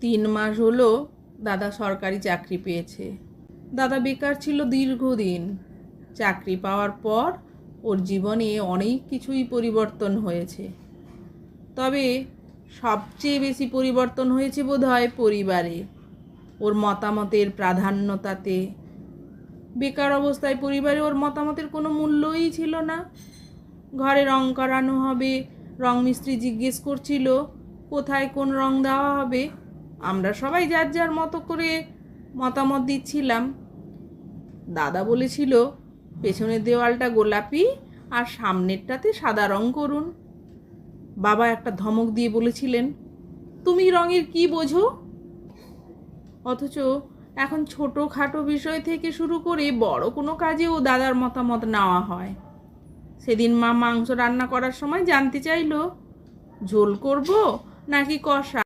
তিন মাস হলো দাদা সরকারি চাকরি পেয়েছে। দাদা বেকার ছিল দীর্ঘদিন। চাকরি পাওয়ার পর ওর জীবনে অনেক কিছুই পরিবর্তন হয়েছে। তবে সবচেয়ে বেশি পরিবর্তন হয়েছে বোধহয় পরিবারে। ওর মতামতের প্রাধান্যতাতে। বেকার অবস্থায় পরিবারে ওর মতামতের কোনো মূল্যই ছিল না। ঘরে রং করানো হবে, রং মিস্ত্রি জিজ্ঞেস করছিল, কোথায় কোন রং দেওয়া হবে? আমরা সবাই যার যার মতো করে মতামত দিচ্ছিলাম। দাদা বলেছিল, পেছনের দেওয়ালটা গোলাপি আর সামনেরটাতে সাদা রং করুন। বাবা একটা ধমক দিয়ে বলেছিলেন, তুমি রঙের কি বোঝো? অথচ এখন ছোটোখাটো বিষয় থেকে শুরু করে বড় কোনো কাজেও দাদার মতামত নেওয়া হয়। সেদিন মা মাংস রান্না করার সময় জানতে চাইলো, ঝোল করব নাকি কষা?